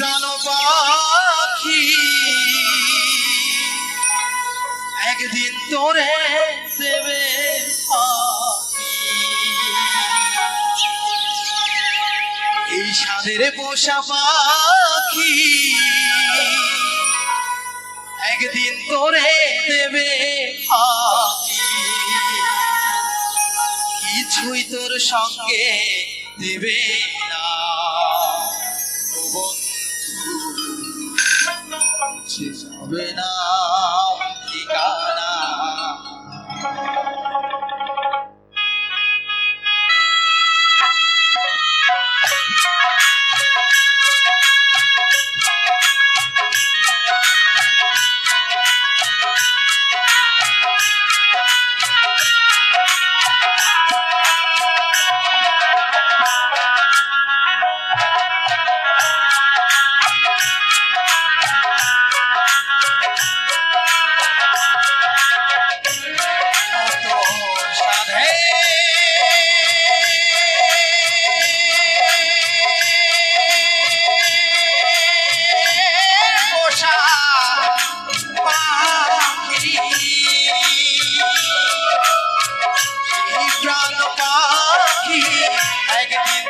প্রাণ পাখি? একদিন তোরে দেবে এই সাদের পোষা পাখি। একদিন তোরে দেবে। কিছুই তোর সঙ্গে দেবে সে যাবে না।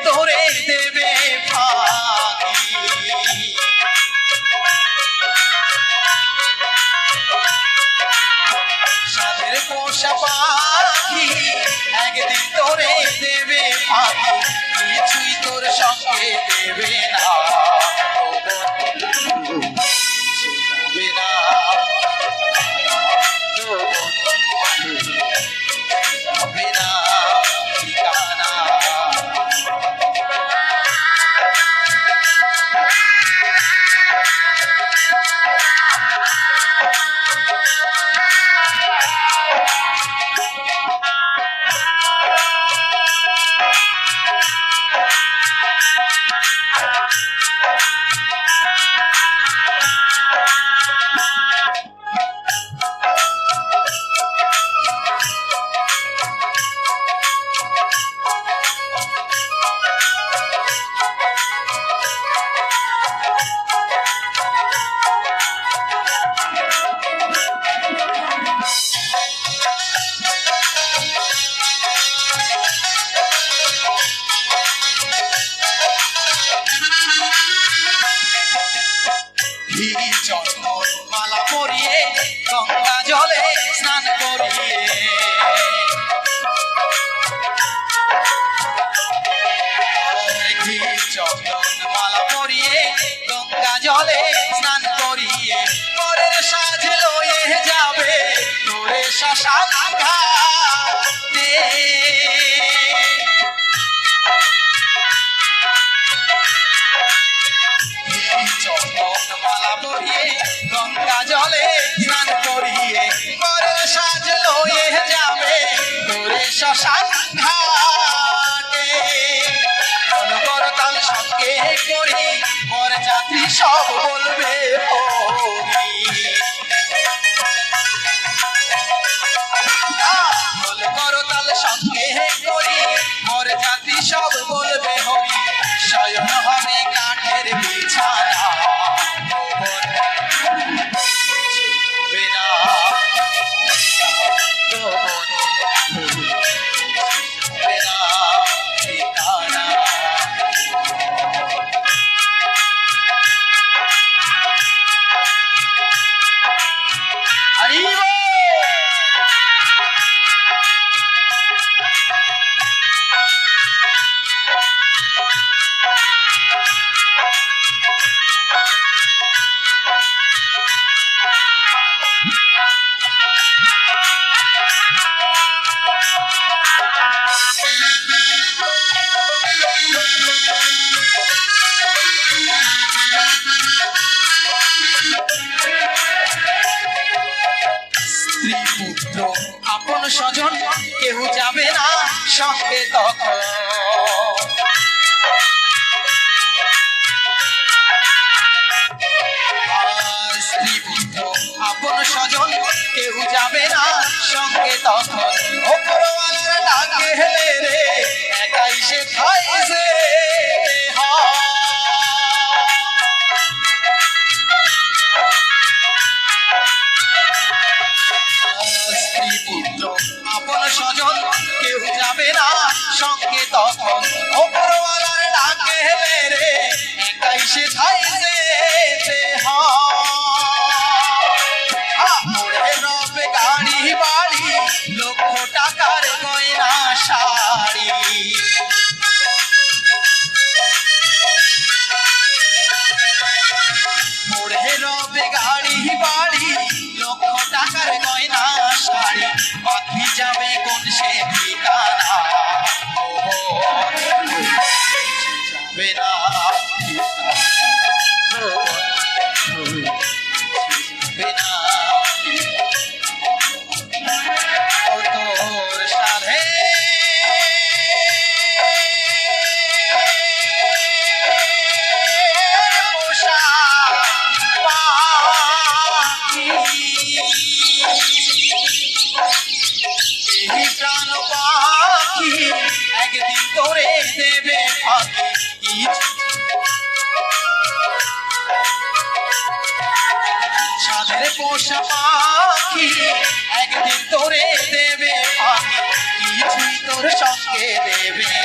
ধরে দেবে সাদের পোষা পাখি একদিন তোরে দেবে ঘি চন্দন মালা পরিয়ে গঙ্গা জলে স্নান করিয়ে মালা পরিয়ে গঙ্গা জলে স্নান করিয়ে পরের সাজ লয়ে যাবে তোরে শ্মশান গঙ্গা জলে স্নান করিয়ে পরের সাজ লয়ে যাবে। তোরে শ্মশান ঘাটে অনবর তাল সঙ্গে করি মোর যাত্রী সব বলবে করতাল সঙ্গে সঙ্গে তখন। আপন স্বজন কেউ যাবে না সঙ্গে তখন। সে ছাড়তে মোড়ে রবে গাড়ি, বাড়ি, লক্ষ টাকার গয়না, শাড়ি। মোড়ে রবে গাড়ি, বাড়ি, লক্ষ টাকার গয়না, শাড়ি। পাখি যাবে কোন সে ঠিকানা? একদিন করে দেবে ফাঁকে সাদের পোষা পাখি একদিন তোরে দেবে ফাঁকে কিছুই তোর সঙ্গে দেবে